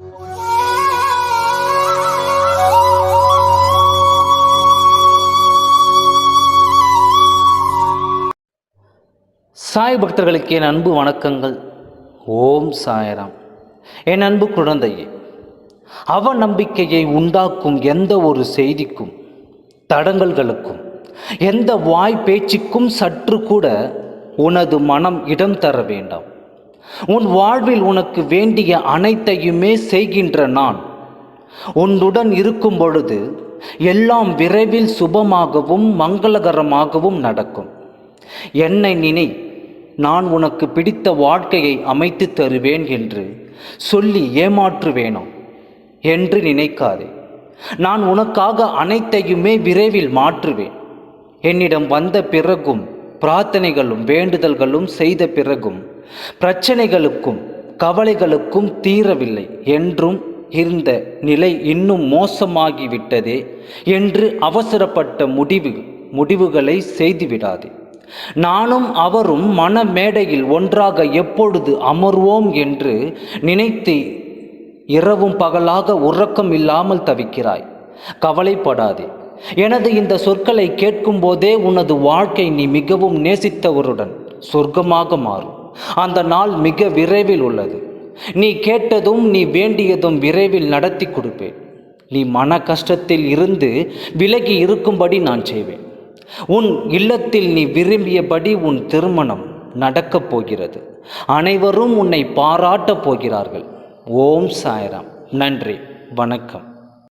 சாய் பக்தர்களுக்கு என் அன்பு வணக்கங்கள். ஓம் சாயராம். என் அன்பு குழந்தையே அவ நம்பிக்கையை உண்டாக்கும் எந்த ஒரு செய்திக்கும் தடங்கல்களுக்கும் எந்த வாய் பேச்சுக்கும் சற்று கூட உனது மனம் இடம் தர வேண்டாம். உன் வாழ்வில் உனக்கு வேண்டிய அனைத்தையுமே செய்கின்ற நான். உன்னுடன் இருக்கும் பொழுது எல்லாம் விரைவில் சுபமாகவும் மங்களகரமாகவும் நடக்கும். என்னை நினை நான் உனக்கு பிடித்த வாழ்க்கையை அமைத்து தருவேன் என்று சொல்லி ஏமாற்றுவேனோ என்று நினைக்காதே. நான் உனக்காக அனைத்தையுமே விரைவில் மாற்றுவேன். என்னிடம் வந்த பிறகும் பிரார்த்தனைகளும் வேண்டுதல்களும் செய்த பிறகும் பிரச்சனைகளுக்கும் கவலைகளுக்கும் தீரவில்லை. என்றும் இருந்த நிலை இன்னும் மோசமாகிவிட்டதே என்று அவசரப்பட்ட முடிவு முடிவுகளை செய்துவிடாதே. நானும் அவரும் மனமேடையில் ஒன்றாக எப்பொழுது அமர்வோம் என்று நினைத்து இரவும் பகலாக உறக்கம் இல்லாமல் தவிக்கிறாய். கவலைப்படாதே. எனது இந்த சொற்களை கேட்கும்போதே உனது வாழ்க்கை நீ மிகவும் நேசித்தவருடன் சொர்க்கமாக மாறும். அந்த நாள் மிக விரைவில் உள்ளது. நீ கேட்டதும் நீ வேண்டியதும் விரைவில் நடத்தி கொடுப்பேன். நீ மன கஷ்டத்தில் இருந்து விலகி இருக்கும்படி நான் செய்வேன். உன் இல்லத்தில் நீ விரும்பியபடி உன் திருமணம் நடக்கப் போகிறது. அனைவரும் உன்னை பாராட்டப் போகிறார்கள். ஓம் சாய்ராம். நன்றி. வணக்கம்.